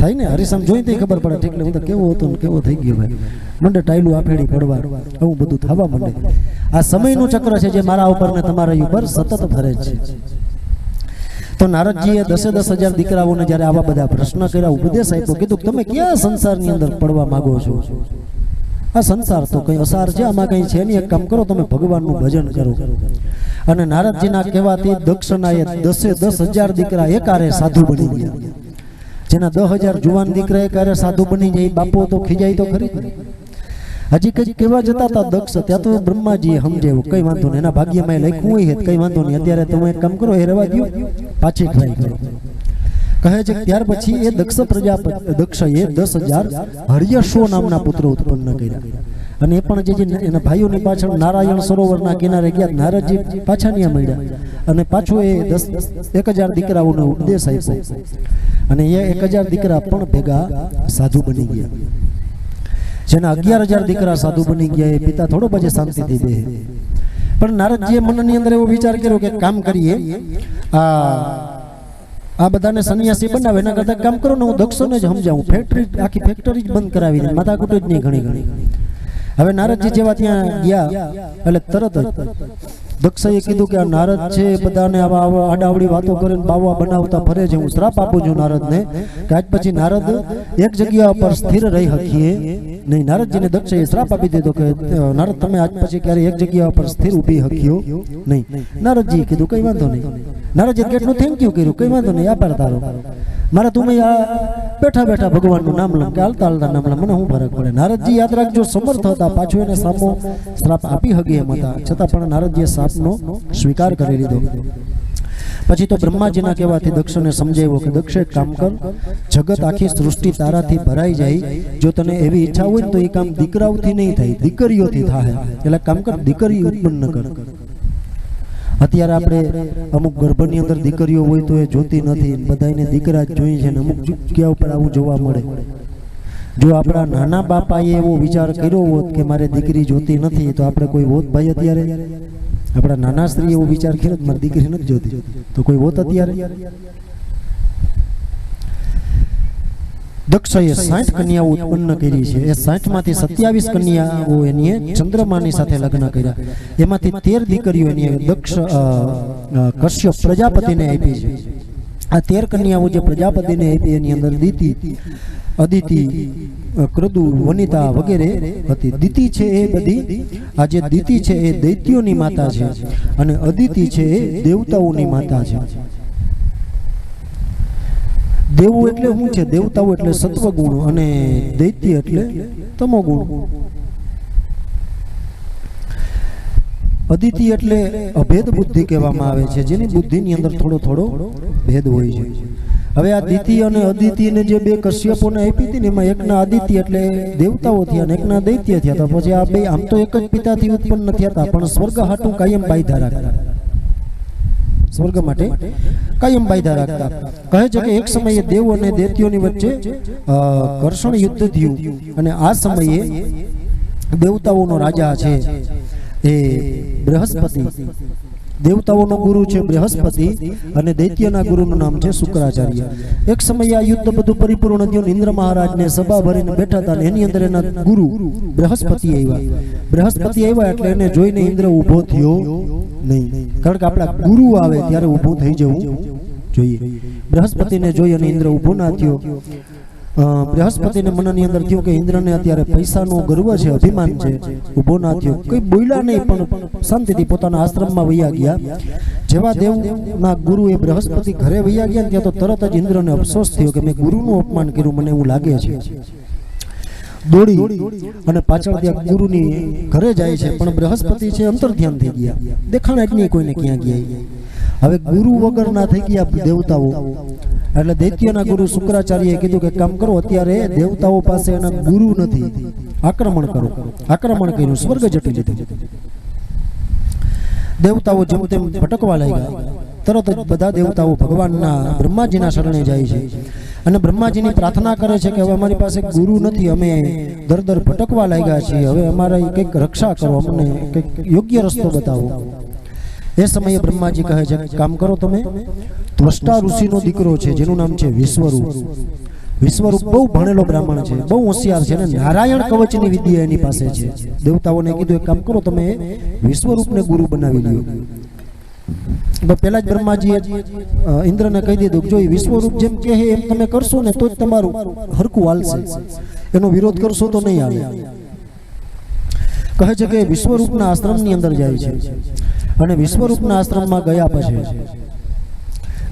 થાય ને હરીસામ જોઈ તે ખબર પડે ઠીક હું તો કેવો હતો ને કેવો થઈ ગયો ભાઈ. મંડે ટાઈલું આફેડી પડવા. આવું બધું થવા માંડે. આ સમયનું ચક્ર છે જે મારા ઉપર ને તમારા ઉપર સતત ફરે છે. તો નારદજીએ દસે દસ હજાર દીકરાઓને જ્યારે આવા બધા પ્રશ્ન કર્યા, ઉપદેશ આપ્યો, કીધું તમે ક્યાં સંસારની અંદર પડવા માંગો છો? આ સંસાર તો કઈ અસાર છે, આમાં કઈ છે નહીં. એક કામ કરો, તમે ભગવાનનું ભજન કરો. અને નારદજીના કહેવાથી દક્ષના એ દસે દસ હજાર દીકરા એકારે સાધુ બની ગયા. જેના દસ હજાર જુવાન દીકરા કાર્ય સાધુ બની જાય બાપો તો ખીજાય તો ખરી. હજી કઈ કેવા જતા હતા દક્ષ, ત્યાં તો બ્રહ્માજી સમજાવ્યું, કઈ વાંધો નહીં, એના ભાગ્યમાં એ લખ્યું હોય કઈ વાંધો નહીં, અત્યારે તમે કામ કરો, એ રહેવા દો પાછી ટ્રાય કરો. કહે છે ત્યાર પછી એ દક્ષ પ્રજાપતિ એ દસ હજાર હર્યશો નામના પુત્ર ઉત્પન્ન કર્યા. અને એ પણ જે એના ભાઈઓની પાછળ નારાયણ સરોવરના કિનારે ગયા, નારદજી પાછા ત્યાં મળ્યા. અને પાછો એ દસ, એક હજાર દીકરાઓનો ઉપદેશ આપ્યો. અને એ એક હજાર દીકરા પણ ભેગા સાધુ બની ગયા. જેના અગિયાર હજાર દીકરા સાધુ બની ગયા, એ પિતા થોડો પછી શાંતિથી દે પણ નારદજીએ મનની અંદર એવો વિચાર કર્યો કે કામ કરીએ. આ આ બધાને સન્યાસી બનાવે, એના કરતા કામ કરો ને હું દક્ષોને જ સમજાવું. ફેક્ટરી આખી ફેક્ટરી જ બંધ કરાવી દે માથાકૂટ જ નહીં ઘણી ઘણી. હવે નારદજી જેવા ત્યાં ગયા એટલે તરત જ દક્ષએ કીધું કે આ નારદ છે બધાને આવા આડાવડી વાતો કરીને બાવા બનાવતા ફરે છે. હું શ્રાપ આપું છું નારદને કે આજ પછી નારદ એક જગ્યા પર સ્થિર રહી શકીએ નહીં. નારદજીને દક્ષએ શ્રાપ આપી દીધો કે નારદ, તમે આજ પછી ક્યારે એક જગ્યા પર સ્થિર ઊભી શક્યો નહીં. નારદજી કીધું, કંઈ વાંધો નહીં. નારદજી કેટલું થેન્ક યુ કર્યું, કઈ વાંધો નહીં આભાર તારો. મારા, તું આ બેઠા બેઠા ભગવાનનું નામ લમ કે હાલતા હાલતા નામ લમ મને શું ફરક પડે. નારદજી યાદ રાખજો, સમર્થ હતા, પાછો એને સામો શ્રાપ આપી હકી એમ હતા. છતાં પણ નારદજીએ શ્રાપનો સ્વીકાર કરી લીધો. પછી તો બ્રહ્માજીના કહેવાથી દક્ષને સમજાવ્યો કે દક્ષ કામ કર, જગત આખી સૃષ્ટિ તારાથી ભરાઈ જાય. જો તને એવી ઈચ્છા હોય ને તો એ કામ દીકરાઓથી નહીં થાય, દીકરીઓથી થાય. એટલે કામ કર, દીકરી ઉત્પન્ન કર. અત્યારે આપણે અમુક ગર્ભની અંદર દીકરીઓ હોય તો એ જોતી નથી. બધાને દીકરા જ જોઈએ છે ને અમુક જગ્યા ઉપર આવું જોવા મળે. જો આપણા નાના બાપાએ એવો વિચાર કર્યો હોત કે મારે દીકરી જોતી નથી, તો આપણે કોઈ હોત ભાઈ અત્યારે? આપણા નાના સ્ત્રી એવો વિચાર કે મારી દીકરી નથી જોતી. તો કોઈ હોત અત્યારે? દક્ષએ સાઠ કન્યાઓ ઉત્પન્ન કરી છે. એ સાઠમાંથી સત્યાવીસ કન્યાઓ એની ચંદ્રમાની સાથે લગ્ન કર્યા. એમાંથી તેર દીકરીઓ એની દક્ષ કશ્યપ પ્રજાપતિને આપી છે. આ તેર કન્યાઓ જે પ્રજાપતિને આપી એની અંદર દીતિ અદિતિ ક્રદુ, વનિતા વગેરે હતી. દીતિ છે એ બધી. આ જે દીતિ છે એ દૈત્યોની માતા છે અને અદિતિ છે એ દેવતાઓની માતા છે. દેવો એટલે શું છે? દેવતાઓ એટલે સત્વગુણ અને દૈત્ય એટલે તમોગુણ. અદિતિ એટલે અભેદ બુદ્ધિ કહેવામાં આવે છે, જેની બુદ્ધિની અંદર થોડો થોડો ભેદ હોય છે. હવે આ દિતિ અને અદિતિને જે બે કશ્યપોને આપી હતી ને એમાં એકના આદિત્ય એટલે દેવતાઓ થયા અને એકના દૈત્ય થયા હતા. પછી આ બે આમ તો એક જ પિતાથી ઉત્પન્ન થયા હતા, પણ સ્વર્ગ હાટું કાયમ બાયધા રાખતા. સ્વર્ગ માટે કાયમ બાયધા રાખતા. કહે છે કે એક સમયે દેવ અને દૈત્યોની વચ્ચે ઘર્ષણ યુદ્ધ થયું અને આ સમયે દેવતાઓનો રાજા છે એ બૃહસ્પતિ. દેવતાઓનો ગુરુ છે બૃહસ્પતિ અને દૈત્યના ગુરુનું નામ છે શુક્રાચાર્ય. એક સમયે આ યુદ્ધ બધું પરિપૂર્ણ થયું. ઇન્દ્ર મહારાજને સભા ભરીને બેઠા હતા એની અંદર એના ગુરુ બૃહસ્પતિ આવ્યા. બૃહસ્પતિ આવ્યા એટલે એને જોઈને ઇન્દ્ર ઊભો થયો નહીં. કારણ કે આપણા ગુરુ આવે ત્યારે ઊભું થઈ જવું જોઈએ. બૃહસ્પતિને જોઈ અને ઇન્દ્ર ઊભો ના થયો. બૃહસ્પતિને મનની અંદર થયું કે ઇન્દ્રને અત્યારે પૈસાનો ગર્વ છે, અભિમાન છે. ઊભો ના થયો. કઈ બોલ્યા નહીં, પણ શાંતિથી પોતાના આશ્રમમાં વૈયા ગયા. જેવા દેવના ગુરુ એ બૃહસ્પતિ ઘરે વૈયા ગયા ત્યાં તો તરત જ ઇન્દ્રને અફસોસ થયો કે મેં ગુરુનું અપમાન કર્યું, મને એવું લાગે છે. દોડી અને પાછળ ત્યાં ગુરુની ઘરે જાય છે, પણ બૃહસ્પતિ છે અંતર ધ્યાન થઈ ગયા. દેખાણ જ નહીં કોઈને ક્યાં ગયા. હવે ગુરુ વગર ના થઈ ગયા દેવતાઓ. એટલે દૈત્યના ગુરુ શુક્રાચાર્યએ કીધું કે કામ કરો, અત્યારે દેવતાઓ પાસે એના ગુરુ નથી. આક્રમણ કરો. આક્રમણ કર્યું, સ્વર્ગ જટી લીધું. દેવતાઓ જેમ તેમ ભટકવા લાગ્યા. તરત જ બધા દેવતાઓ ભગવાનના બ્રહ્માજીના શરણે જાય છે. અને બ્રહ્માજીની પ્રાર્થના કરે છે કે હવે અમારી પાસે ગુરુ નથી, અમે દર દર ભટકવા લાગ્યા છીએ. હવે અમારે કંઈક રક્ષા કરો, અમને કંઈક યોગ્ય રસ્તો બતાવો. એ સમયે બ્રહ્માજી કહે છે કામ કરો તમે. ત્વષ્ટા ઋષિનો દીકરો છે, જેનું નામ છે વિશ્વરૂપ. વિશ્વરૂપ બહુ ભણેલો બ્રાહ્મણ છે, બહુ હોશિયાર છે અને નારાયણ કવચની વિદ્યા એની પાસે છે. દેવતાઓને કીધું, એક કામ કરો તમે, વિશ્વરૂપને ગુરુ બનાવી લ્યો. પહેલા જ બ્રહ્માજીએ ઇન્દ્રને કહી દીધું જો વિશ્વરૂપ જેમ કહે એમ તમે કરશો ને, તો જ તમારું હરકું હાલશે. એનો વિરોધ કરશો તો નહીં આવે. કહે છે કે, વિશ્વરૂપના આશ્રમની અંદર જાય છે. અને વિશ્વરૂપના આશ્રમમાં ગયા પછી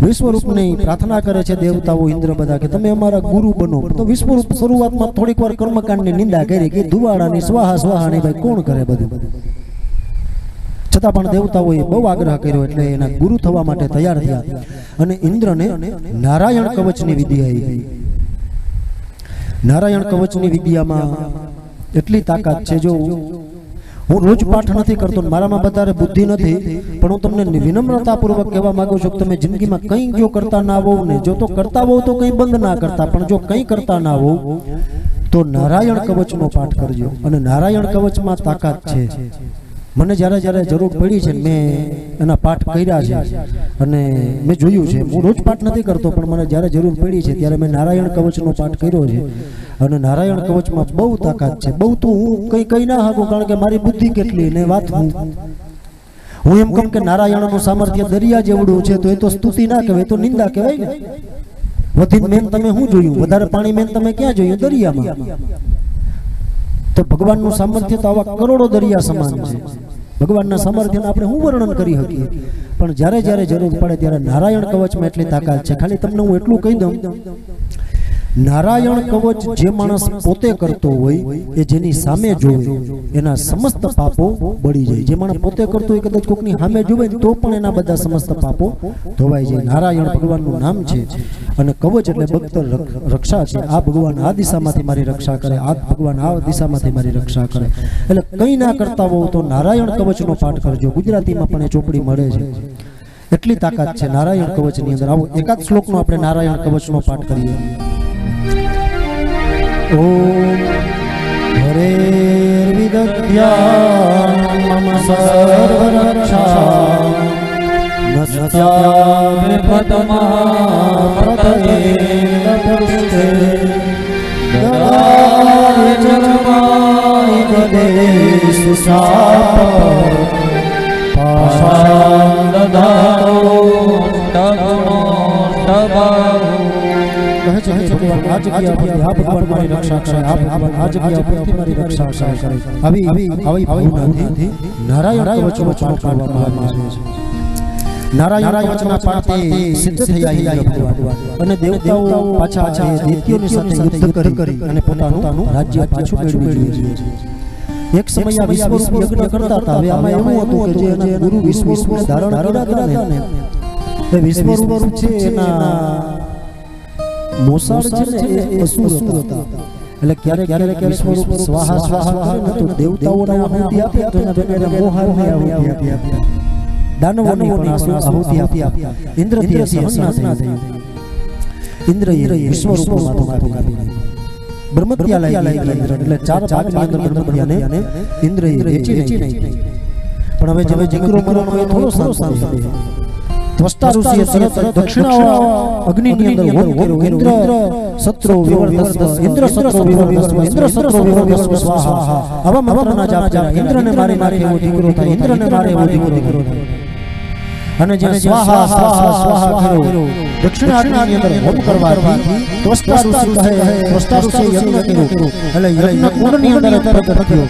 વિશ્વરૂપની પ્રાર્થના કરે છે દેવતાઓ ઇન્દ્ર બધા કે તમે અમારા ગુરુ બનો. તો વિશ્વરૂપ શરૂઆતમાં થોડીક વાર કર્મકાંડની નિંદા કરી કે ધુવાડાની સ્વાહા સ્વાહાની ભાઈ કોણ કરે બધું? છતાં પણ દેવતાઓએ બહુ આગ્રહ કર્યો એટલે એના ગુરુ થવા માટે તૈયાર થયા. અને ઇન્દ્રને નારાયણ કવચની વિધિ આવી નારાયણ કવચની વિદ્યામાં એટલી તાકાત છે જો હું રોજ પાઠ નથી કરતો, મારામાં વધારે બુદ્ધિ નથી, પણ હું તમને વિનમ્રતાપૂર્વક કહેવા માંગુ છું કે તમે જિંદગીમાં કંઈ જો કરતા ના હોવ ને જો તો કરતા હોવ તો કંઈ બંધ ના કરતા, પણ જો કંઈ કરતા ના હોવ, તો નારાયણ કવચનો પાઠ કરજો. અને નારાયણ કવચમાં તાકાત છે. મને જ્યારે જ્યારે જરૂર પડી છે મેં એના પાઠ કર્યા છે અને મેં જોયું છે. હું રોજ પાઠ નથી કરતો પણ મને જ્યારે જરૂર પડી છે ત્યારે મેં નારાયણ કવચનો પાઠ કર્યો છે. અને નારાયણ કવચમાં બહુ તાકાત છે. બહુ તો હું કંઈ કહી ના શકું કારણ કે મારી બુદ્ધિ કેટલી ને વાત હું. હું. એમ કહું કે નારાયણનું સામર્થ્ય દરિયા જેવડું છે તો એ તો સ્તુતિ ના કહેવાય તો નિંદા કહેવાય ને. વધી મેન તમે શું જોયું? વધારે પાણી મેન તમે ક્યાં જોયું? દરિયામાં. તો ભગવાનનું સામર્થ્ય તો આવા કરોડો દરિયા સમાન છે. ભગવાનના સામર્થ્યને આપણે શું વર્ણન કરી શકીએ? પણ જ્યારે જ્યારે જરૂર પડે ત્યારે નારાયણ કવચમાં એટલી તાકાત છે. ખાલી તમને હું એટલું કહી દઉં નારાયણ કવચ જે માણસ પોતે કરતો હોય એ જેની સામે જોવે, એના સમસ્ત પાપો બળી જાય. જે માણસ પોતે કરતો હોય કદાચ કોકની સામે જોવે તો પણ એના બધા સમસ્ત પાપો ધોવાઈ જાય. નારાયણ ભગવાનનું નામ છે અને કવચ એટલે ભક્ત રક્ષા છે. આ ભગવાન આ દિશામાંથી મારી રક્ષા કરે, આ ભગવાન આ દિશામાંથી મારી રક્ષા કરે. એટલે કંઈ ના કરતા હોવ તો નારાયણ કવચનો પાઠ કરજો. ગુજરાતીમાં પણ એ ચોપડી મળે છે. એટલી તાકાત છે નારાયણ કવચની અંદર. આવો એકાદ શ્લોકનો આપણે નારાયણ કવચનો પાઠ કરીએ. ઓમ હરેર્વિદધ્યા મમ સર્વરક્ષા કહે છે હે ભગવાન આ જગ્યા પરથી આ ભગવાન મારી રક્ષા કરે આ ભગવાન આ જગ્યા પરથી મારી રક્ષા કરે આવી આવી આવી ભાવનાથી નારાયણ કવચનો પાઠ કરવામાં આવે છે નારાયણ કવચના પાઠથી સિદ્ધ થયા ઇન્દ્ર ભગવાન અને દેવતાઓ પાછા છે દૈત્યોની સાથે યુદ્ધ કરી અને પોતાનું રાજ્ય પાછું મેળવી લીધું છે એક સમય આ વિશ્વરૂપ યજ્ઞ કરતા હતા હવે આમાં એવું હતું કે જે એના ગુરુ વિશ્વરૂપને ધારણ કર્યા હતા ને એ વિશ્વરૂપ છે એના મોસાળ છે ને એ અસુર હતા એટલે ક્યારેક ક્યારેક વિશ્વરૂપ સ્વાહા સ્વાહા કરે ને તો દેવતાઓને આહુતિ આપે તો એના ભેગા મોહારને આહુતિ આપે દાનવોને પણ આસુ આહુતિ આપે ઇન્દ્રથી સહન ના થયું ઇન્દ્રએ વિશ્વરૂપમાં તો કાપી કાપી બ્રહ્મત્યા લઈ ગયા ઇન્દ્ર એટલે ચાર ભાગની અંદર બ્રહ્મત્યાને ઇન્દ્રએ વેચી નાખી પણ હવે જેવે જીકરો મરવાનો એ થોડો શાંત છે ત્વષ્ટા ઋષિએ તરત દક્ષિણા અગ્નિની અંદર હોમ કર્યો ઇન્દ્ર સત્રો વિવર્ધસ્વ ઇન્દ્ર સત્રો વિવર્ધસ્વ ઇન્દ્ર સત્રો વિવર્ધસ્વ સ્વાહા. આવા મંત્રના જાપ ઇન્દ્રને મારે મારે એવો દીકરો થાય ઇન્દ્રને મારે એવો દીકરો થાય. અને જેને સ્વાહા સ્વાહા સ્વાહા કર્યો દક્ષિણાગ્નિની અંદર હોમ કરવાથી ત્વષ્ટા ઋષિ કહે ત્વષ્ટા ઋષિ યજ્ઞ કર્યો એટલે યજ્ઞ કુંડની અંદર પ્રગટ થયો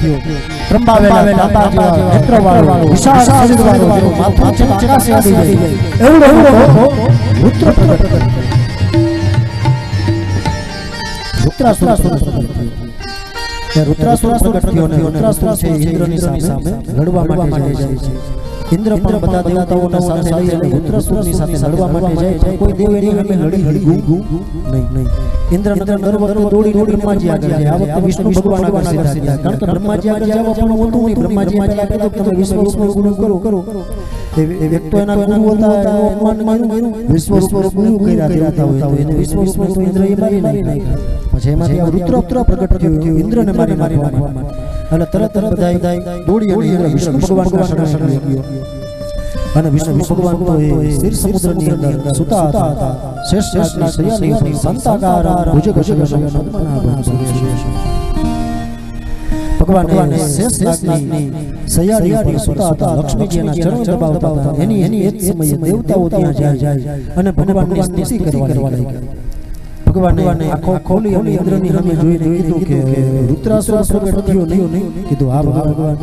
ત્રંબાવેલા લાંબા જેવા નેત્રવાળો વિશાળ શરીરવાળો જેવો માથું છે આકાશે અડી જાય એવડો એવડો રુદ્ર પ્રગટ થયો રુદ્રાસુર પ્રગટ થયો એ રુદ્રાસુર પ્રગટ થયો અને રુદ્રાસુર છે ઇન્દ્રની સામે લડવા માટે જાય છે ઇન્દ્ર પણ બધા દેવતાઓના સાથે આવી અને રુદ્રાસુરની સાથે લડવા માટે જાય છે કોઈ દેવ એની સામે લડી લડી ગયું નહીં નહીં ઇન્દ્ર નગર દર વખતે દોડી દોડી બ્રહ્માજી આગળ જાય આ વખતે વિષ્ણુ ભગવાન આગળ સીધા સીધા કારણ કે બ્રહ્માજી આગળ જવા પણ હોતું નહીં બ્રહ્માજી પહેલા કીધું કે તમે વિશ્વરૂપનું ગુરુ કરો કરો એ એક તો એના ગુરુ હતા એનું અપમાન માન્યું વિશ્વરૂપ ગુરુ કર્યા દેવતા હોય તો એને વિશ્વરૂપને તો ઇન્દ્રએ મારી નાખ્યા પછી એમાંથી આ રુદ્ર રુદ્ર પ્રગટ થયો ઇન્દ્રને મારી મારી નાખવા એટલે તરત બધા દોડી અને વિષ્ણુ ભગવાનના શરણે ગયો. અને વિષ્ણુ ભગવાન તો એ ક્ષીર સમુદ્રની અંદર સુતા હતા. શેષ શય્યાની ઉપર સંતાકાર ભુજ શયન સુરેશ ભગવાન શેષ નાગની સયારી ઉપર સુતા હતા. લક્ષ્મીજીના ચરણ દબાવતા હતા. એની એની એ સમયે દેવતાઓ ત્યાં જાય. અને ભગવાનની સ્તુતિ કરવા લાગ્યા. ભગવાને આખો ખોલી અને ઇન્દ્રની સામે જોઈને કીધું કે રુદ્રાસુર પ્રગટ થયો નહીં કીધું હા ભગવાન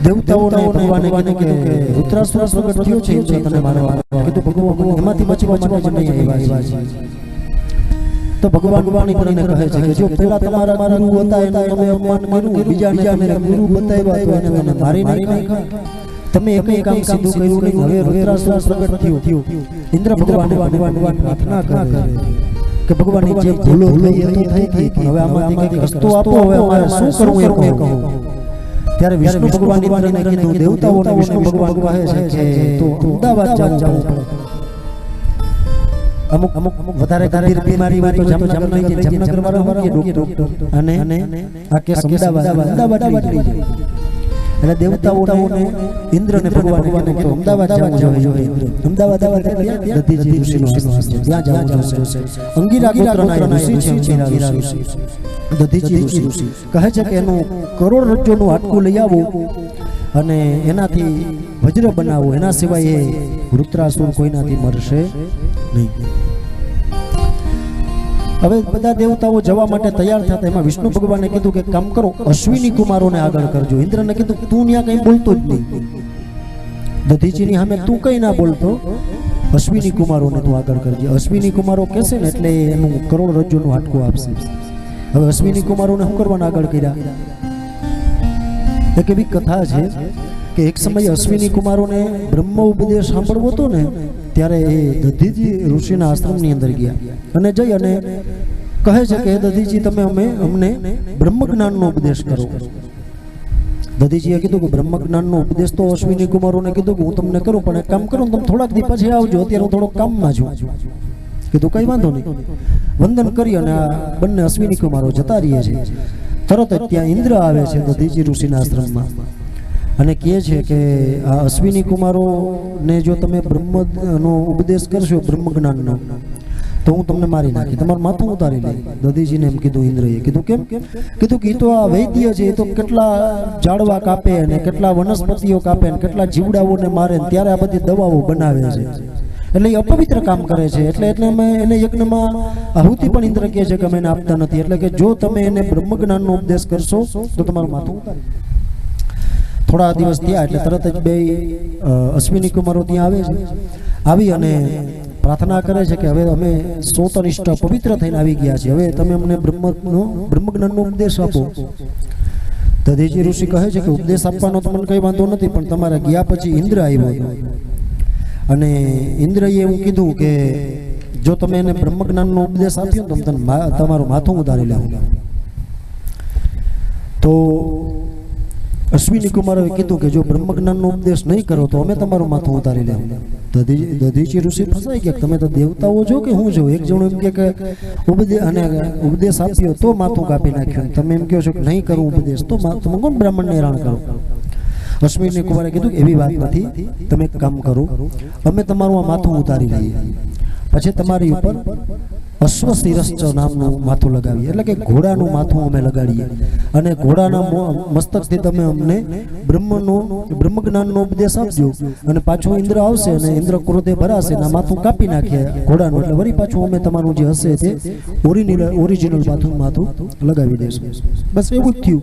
દેવતાઓને ભગવાને કીધું કે રુદ્રાસુર પ્રગટ થયો છે એટલે તને મારવા કીધું ભગવાન એમાંથી બચવા માટે આવ્યા છે તો ભગવાન વાણી કરીને કહે છે કે જો પેલા તમારા મારા ગુરુ હતા એને તમે અપમાન કર્યું બીજા બીજા ગુરુ બતાવ્યા તો એને મારી નાખ્યા તમે એક કામ સીધું કર્યું નહીં હવે રુદ્રાસુર પ્રગટ થયો. ઇન્દ્ર ભગવાન ભગવાન પ્રાર્થના કરે. કે ભગવાનની જે ભૂલો થઈ એ તો થઈ ગઈ પણ હવે આમાંથી કંઈક રસ્તો આપો હવે અમારે શું કરવું એ કહો. ત્યારે વિષ્ણુ ભગવાનની વાણીને કીધું દેવતાઓને વિષ્ણુ ભગવાન કહે છે. કે તો અમદાવાદ જવું પડે અમુક અમુક વધારે ગંભીર બીમારી હોય તો જામ જામનગર જામનગર વાળા હોય કે ડોક્ટર. અને આ કેસ અમદાવાદ. અમદાવાદ. લઈ જાય એટલે દેવતાઓને ઇન્દ્રને ભગવાનને કે અમદાવાદ જવા જોઈએ. ઇન્દ્ર અમદાવાદ એટલે દધીજી ઋષિનો આશ્રમ ત્યાં જવું જોશે અંગીરા ગોત્રના ઋષિ છે અંગીરા ઋષિ દધીજી ઋષિ. કહે છે કે એનું કરોડ રજ્જોનું હાડકું લઈ આવો અને એનાથી વજ્ર બનાવો. એના સિવાય એ વૃત્રાસુર કોઈનાથી મરશે નહીં. હવે બધા દેવતાઓ જવા માટે તૈયાર થતા એમાં વિષ્ણુ ભગવાને કીધું કે કામ કરો, અશ્વિની કુમારોને આગળ કરજો. ઇન્દ્રને કીધું, તું ત્યાં કંઈ બોલતો જ નહીં. દધીજીની સામે, તું કંઈ ના બોલતો. અશ્વિની કુમારોને તું આગળ કરજે. અશ્વિની કુમારો કહેશે ને, એટલે એનું કરોડ રજ્જુનું હાટકું આપશે. હવે અશ્વિની કુમારોને શું કરવાના આગળ કર્યા? એક એવી કથા છે કે એક સમયે અશ્વિની કુમારોને બ્રહ્મ ઉપદેશ સાંભળવો હતો ને ત્યારે એ દધીજી ઋષિના આશ્રમની અંદર ગયા અને જઈ અને કહે છે કે દધીજી, તમે અમે, અમને બ્રહ્મ જ્ઞાનનો ઉપદેશ કરો. દધીજીએ કીધું કે બ્રહ્મ જ્ઞાનનો ઉપદેશ તો અશ્વિની કુમારોને કીધું કે, હું તમને કરું, પણ એક કામ કરું તમે થોડાક દી પછી આવજો, અત્યારે હું થોડોક કામમાં છું. કીધું, કઈ વાંધો નહીં. વંદન કરી અને આ બંને અશ્વિની કુમારો જતા રહીએ છે. તરત જ ત્યાં ઇન્દ્ર આવે છે દધીજી ઋષિના આશ્રમમાં. અને કહે છે કે આ અશ્વિની કુમારોને જો તમે બ્રહ્મનો ઉપદેશ કરશો બ્રહ્મ જ્ઞાનનો તો હું તમને મારી નાખી તમારું માથું ઉતારી લઈ દધીજીને એમ કીધું ઇન્દ્રએ. કીધું કેમ? કીધું કે તો આ વૈદ્ય છે એ તો કેટલા ઝાડવા કાપે અને કેટલા વનસ્પતિઓ કાપે અને કેટલા જીવડાઓને મારે ત્યારે આ બધી દવાઓ બનાવે છે. એટલે એ અપવિત્ર કામ કરે છે. એટલે એટલે અમે એને યજ્ઞમાં આહુતિ પણ ઇન્દ્ર કહે છે કે અમે એને આપતા નથી. એટલે કે જો તમે એને બ્રહ્મ જ્ઞાનનો ઉપદેશ કરશો, તો તમારું માથું ઉતારી થોડા દિવસ થયા એટલે તરત જ બે અશ્વિની કુમારો ત્યાં આવે છે. આવી અને પ્રાર્થના કરે છે કે હવે અમે સોતનિષ્ઠ પવિત્ર થઈને આવી ગયા છીએ. હવે તમે અમને બ્રહ્મનો બ્રહ્મજ્ઞાનનો ઉપદેશ આપો. દધીજી ઋષિ કહે છે કે ઉપદેશ આપવાનો તો મને કંઈ વાંધો નથી, પણ તમારા ગયા પછી ઇન્દ્ર આવ્યો. અને ઇન્દ્રએ એવું કીધું કે જો તમે એને બ્રહ્મજ્ઞાનનો ઉપદેશ આપ્યો તો તમને તમારું માથું ઉતારી લેવું. તો અશ્વિની કુમારોએ કીધું કે જો બ્રહ્મજ્ઞાનનો ઉપદેશ નહીં કરો તો અમે તમારું માથું ઉતારી લેવું. દધી દધીચી ઋષિ ફસાઈ ગયા તમે તો દેવતાઓ છો કે હું જોઉં એક જણો એમ કે ઉપદેશ અને ઉપદેશ આપ્યો તો માથું કાપી નાખ્યું. તમે એમ કહો છો કે નહીં કરું ઉપદેશ તો તમે કોણ બ્રાહ્મણને હેરાન કરો. અશ્વિની કુમારે કીધું કે એવી વાત નથી. તમે એક કામ કરો અમે તમારું આ માથું ઉતારી લઈએ. પછી તમારી ઉપર અશ્વશિરશ્ચ નામનું માથું લગાવીએ. એટલે કે ઘોડાનું માથું અમે લગાડીએ. અને ઘોડાના મસ્તકથી તમે અમને બ્રહ્મનો, બ્રહ્મજ્ઞાનનો ઉપદેશ આપજો. અને પાછું ઇન્દ્ર આવશે અને ઇન્દ્ર ક્રોધે ભરાશે અને માથું કાપી નાખીએ ઘોડાનું. એટલે વળી પાછું અમે તમારું જે હશે તે ઓરિજિનલ ઓરિજિનલ માથું માથું લગાવી દઈશું. બસ એવું જ થયું.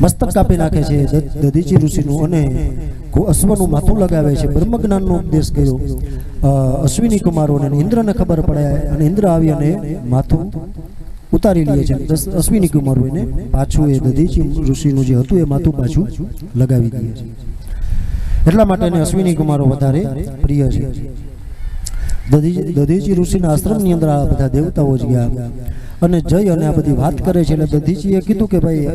મસ્તક કાપી નાખે છે દ- દધીચી ઋષિનું અને અશ્વનું માથું લગાવે છે. બ્રહ્મજ્ઞાનનો ઉપદેશ કર્યો. અશ્વિની કુમારોને ઇન્દ્રને ખબર પડે અને ઇન્દ્ર આવી અને માથું ઉતારી લે છે. અશ્વિની કુમારો એને પાછું એ દધીચી ઋષિનું જે હતું એ માથું પાછું લગાવી દે છે. એટલા માટે એને અશ્વિની કુમારો વધારે પ્રિય છે. દધીજી ઋષિના આશ્રમની અંદર આ બધા દેવતાઓ જ ગયા. અને જઈ અને આ બધી વાત કરે છે એટલે દધીજીએ કીધું કે ભાઈ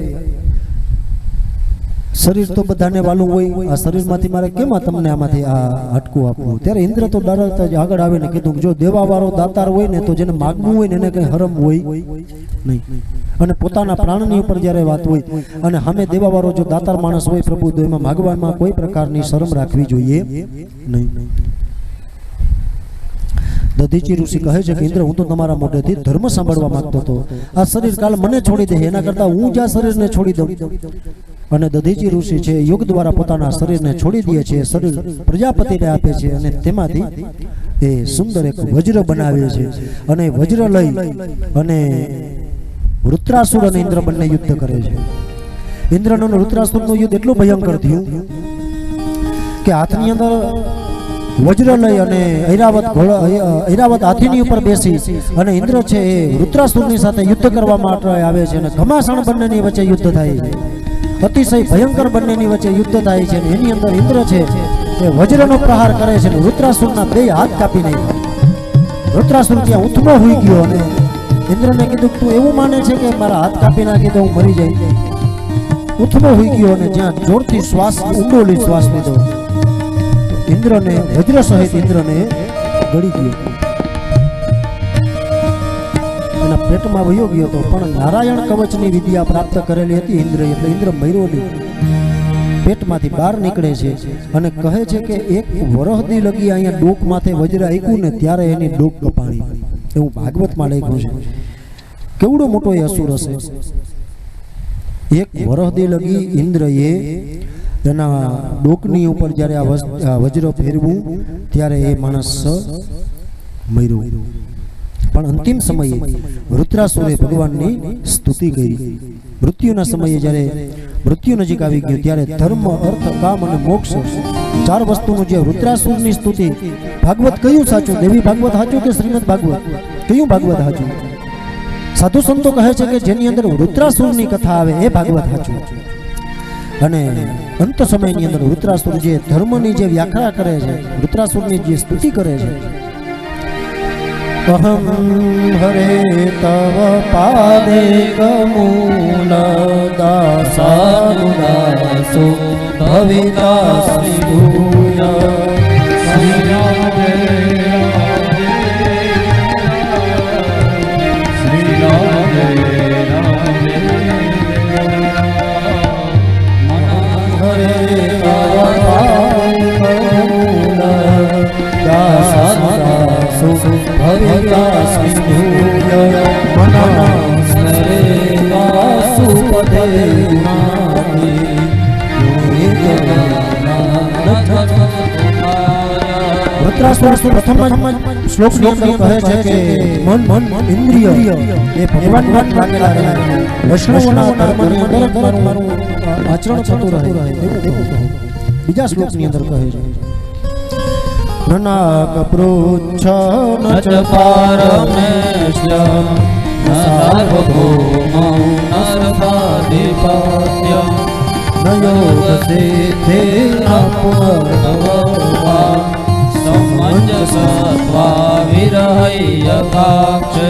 શરીર તો બધાને વાલું હોય, આ શરીરમાંથી મારે કેમ તમને આમાંથી આ હટકું આપવું? ત્યારે ઇન્દ્ર તો તરત જ આગળ આવીને કીધું જો દેવાવાળો દાતાર હોય ને તો જેને માગવું હોય ને એને કઈ હરમ હોય નહીં. અને પોતાના પ્રાણની ઉપર જ્યારે વાત હોય, અને સામે દેવાવાળો જો દાતાર માણસ હોય પ્રભુ, તો એમાં માગવામાં કોઈ પ્રકારની શરમ રાખવી જોઈએ નહીં. દધીચી ઋષિ કહે છે કે, ઇન્દ્ર, હું તો તમારા મોઢેથી ધર્મ સાંભળવા માંગતો હતો. આ શરીર કાલ મને છોડી દે, એના કરતા હું જ આ શરીરને છોડી દઉં. અને દધીચી ઋષિ છે, યોગ દ્વારા પોતાના શરીરને છોડી દે છે, શરીર પ્રજાપતિને આપે છે અને તેમાંથી એ સુંદર એક વજ્ર બનાવે છે. અને વજ્ર લઈ અને વૃત્રાસુર અને ઇન્દ્ર બંને યુદ્ધ કરે છે. ઇન્દ્રનું અને વૃત્રાસુરનું યુદ્ધ એટલું ભયંકર થયું કે હાથની અંદર વજ્ર લઈ અને ઐરાવત ઐરાવત હાથીની ઉપર બેસી અને ઇન્દ્ર છે એ રુદ્રાસુરની સાથે યુદ્ધ કરવા માટે આવે છે અને ઘમાસણ બંનેની વચ્ચે યુદ્ધ થાય છે. અતિશય ભયંકર બંનેની વચ્ચે યુદ્ધ થાય છે અને એની અંદર ઇન્દ્ર છે એ વજ્રનો પ્રહાર કરે છે અને રુદ્રાસુરના બે હાથ કાપી નાખ્યા. રુદ્રાસુર ત્યાં ઉથમો હોઈ ગયો અને ઇન્દ્રને કીધું, તું એવું માને છે કે મારા હાથ કાપી નાખી તો હું મરી જાય ઉથમો હોઈ ગયો અને જ્યાં જોરથી શ્વાસ ઊંડો લઈ શ્વાસ લીધો. ઇન્દ્રને, વજ્ર સહિત ઇન્દ્રને ગળી ગયો. એના પેટમાં વયો ગયો હતો પણ નારાયણ કવચની વિદ્યા પ્રાપ્ત કરેલી હતી ઇન્દ્ર, એટલે ઇન્દ્ર મર્યો પેટમાંથી બહાર નીકળે છે અને કહે છે કે એક વરહદી લગી અહીંયા ડોક માથે વજ્ર આપ્યું ને ત્યારે એની ડોક કપાણી એવું ભાગવતમાં લખ્યું છે. કેવડો મોટો એ અસુર હશે? એક વરહદી લગી ઇન્દ્રએ એના ડોકની ઉપર જ્યારે આ વજ્ર ફેરવું, ત્યારે એ માણસ મર્યો. પણ અંતિમ સમયે રુદ્રાસુરે ભગવાનની સ્તુતિ કરી. મૃત્યુના સમયે જ્યારે મૃત્યુ નજીક આવી ગયું, ત્યારે ધર્મ, અર્થ, કામ અને મોક્ષ ચાર વસ્તુનું જે રુદ્રાસુરની સ્તુતિ, ભાગવત કયું સાચું? દેવી ભાગવત સાચું કે શ્રીમદ ભાગવત? કયું ભાગવત સાચું? સાધુ સંતો કહે છે કે જેની અંદર રુદ્રાસુરની કથા આવે, એ ભાગવત સાચું. અને અંત સમયની અંદર વૃત્રાસુર જે ધર્મની જે વ્યાખ્યા કરે છે વૃત્રાસુરની જે સ્તુતિ કરે છે, અહમ હરે તવ પાદે કમૂલ દાસાનુદાસો, ભવિતા શ્લોકની અંદર કહે છે કે મન મન ઇન્દ્રિય એ ભગવાન મન લાગેલા રહે. વૈષ્ણવોના ધર્મની અંદર. બીજા શ્લોકની અંદર કહે છે. નનાક પૃચ્છ ન ન ન ન યોગ સિદ્ધિ ન પુનર્નવા સમંજસત્વા વિરહયકાક્ષે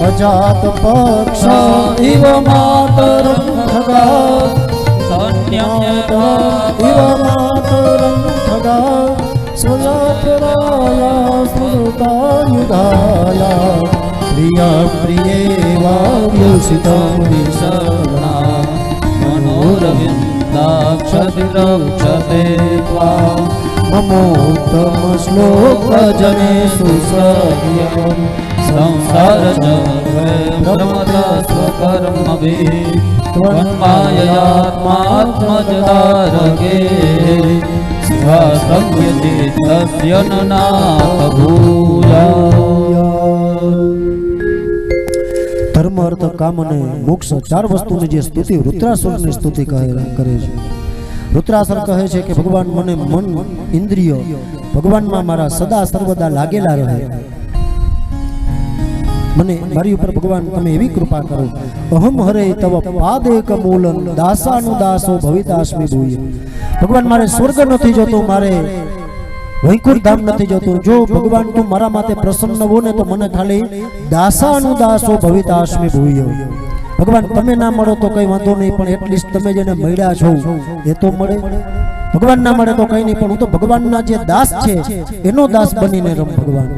અજાત પક્ષ ઇવ માતરં ખગા ધન્યતા ઇવ માતરં ખગા સ્વયાત્રાયા સ્મૃતાયુધાયા પ્રિય પ્રિયેવાવ્યુષિतं વિસરણા મનોરવિંદાક્ષતિ રક્ષતે ત્વા મમોત્તમ શ્લોક જને સુસહ્યમ સંસાર ચક્રે ભ્રમતા સ્વકર્મભિ ત્વન્માયયાત્માત્મજતારકે સ્વાસંયતિ તસ્ય ન નાથ ભૂયા ધર્મ અર્થ કામ અને મોક્ષ ચાર વસ્તુની જે સ્તુતિ વૃત્રાસુરની સ્તુતિ કહે કરે છે વૃત્રાસુર કહે છે કે ભગવાન મને મન ઇન્દ્રિયો, ભગવાનમાં મારા સદા સર્વદા લાગેલા રહે. મને મારી ઉપર ભગવાન તમે એવી કૃપા કરો. અહમ હરે તવ પાદેક મૂલન દાસાનું દાસો ભવિતાસ્મિ ભૂય. ભગવાન મારે સ્વર્ગ નથી જોતો, મારે વૈકુંઠ ધામ નથી જોતું. જો ભગવાન તું મારા માટે પ્રસન્ન હો ને તો મને ખાલી દાસાનું દાસો ભવિતાશ્મિ ભૂય. ભગવાન, તમે ના મળો તો કઈ વાંધો નહીં, પણ એટલીસ્ટ તમે જેને મળ્યા છો, એ તો મળે. ભગવાન ના મળે તો કઈ નહીં, પણ હું તો ભગવાનના જે દાસ છે, એનો દાસ બનીને રમ ભગવાન.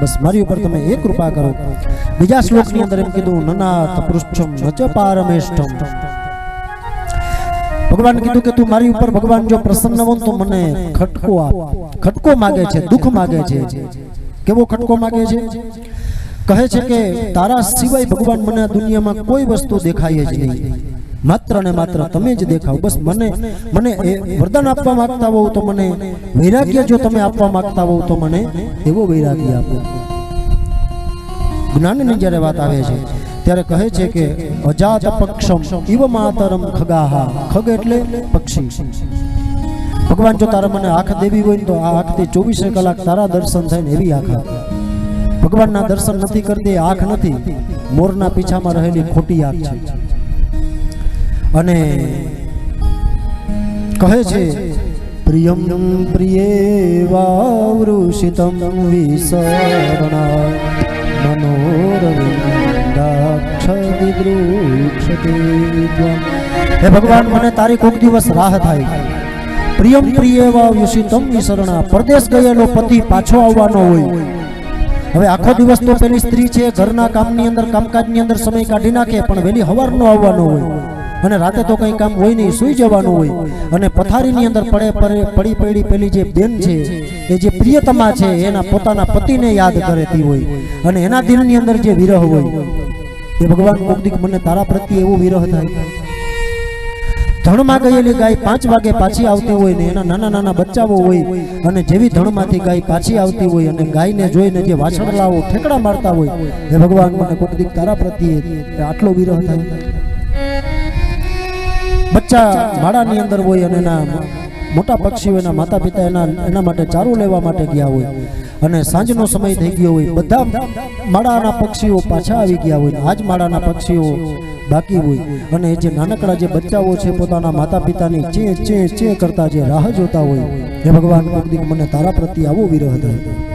બસ મારી ઉપર તમે એ કૃપા કરો. બીજા શ્લોકની અંદર એમ કીધું, નનાથ પૃષ્ઠમ નચ પારમેષ્ઠમ. ભગવાન કીધું કે તું મારી ઉપર ભગવાન જો પ્રસન્ન હો તો મને ખટકો આપ. ખટકો માગે છે, દુઃખ માગે છે. કેવો ખટકો માગે છે? કહે છે કે તારા સિવાય ભગવાન મને દુનિયામાં કોઈ વસ્તુ દેખાય જ નહીં. માત્ર ને માત્ર તમે જ દેખાવ. બસ મને મને વરદાન આપવા માંગતા હોવ તો મને વૈરાગ્ય જો તમે આપવા માંગતા હોવ તો મને એવો વૈરાગ્ય આપો. જ્ઞાનની જ્યારે વાત આવે છે, ત્યારે કહે છે કે અજાત પક્ષમ ઇવ માતરમ ખગાહા. ખગ એટલે પક્ષી. ભગવાન જો તારા મને આંખ દેવી હોય તો આ આંખથી ચોવીસે કલાક તારા દર્શન થાય ને એવી આંખ. ભગવાનના દર્શન નથી કરતી, આંખ નથી. મોરના પીછામાં રહેલી ખોટી આંખ છે. અને કહે છે, પ્રિયમ પ્રિયેવાવૃષિતમ વિસરણા મનોરવિંદાક્ષદિવૃક્ષતે હે ભગવાન, મને તારી કોક દિવસ રાહ થાય. પ્રિયમ પ્રિયેવાવૃષિતમ વિસરણા પરદેશ ગયેલો પતિ પાછો આવવાનો હોય. હવે આખો દિવસ તો પેલી સ્ત્રી છે, ઘરના કામની અંદર, કામકાજની અંદર સમય કાઢી નાખે, પણ વહેલી હવારનો આવવાનો હોય. અને રાતે તો કંઈ કામ હોય નહીં, સૂઈ જવાનું હોય. અને પથારીની અંદર પડે પડે પડી પડી પેલી જે બેન છે, એ જે પ્રિયતમા છે, એના પોતાના પતિને યાદ કરેતી હોય. અને એના દિલની અંદર જે વિરહ હોય, એ ભગવાન કોકદીક મને તારા પ્રત્યે એવો વિરહ થાય. ધણમાં ગયેલી ગાય પાંચ વાગે પાછી આવતી હોય ને એના નાના નાના બચ્ચાઓ હોય અને જેવી ધણમાંથી ગાય પાછી આવતી હોય અને ગાયને જોઈને જે વાછરડાઓ ઠેકડા મારતા હોય, હે ભગવાન, મને કોઈક તારા પ્રત્યે આટલો વિરહ થાય. બચ્ચા માળાની અંદર હોય અને એના મોટા પક્ષીઓ એના માતા પિતા એના એના માટે ચારું લેવા માટે ગયા હોય. અને સાંજનો સમય થઈ ગયો હોય. બધા માળાના પક્ષીઓ પાછા આવી ગયા હોય. આજ માળાના પક્ષીઓ બાકી હોય. અને જે નાનકડા જે બચ્ચાઓ છે, પોતાના માતા પિતાની ચે ચે ચે કરતા જે રાહ જોતા હોય હે ભગવાન કોક મને તારા પ્રત્યે આવો વિરહ થાય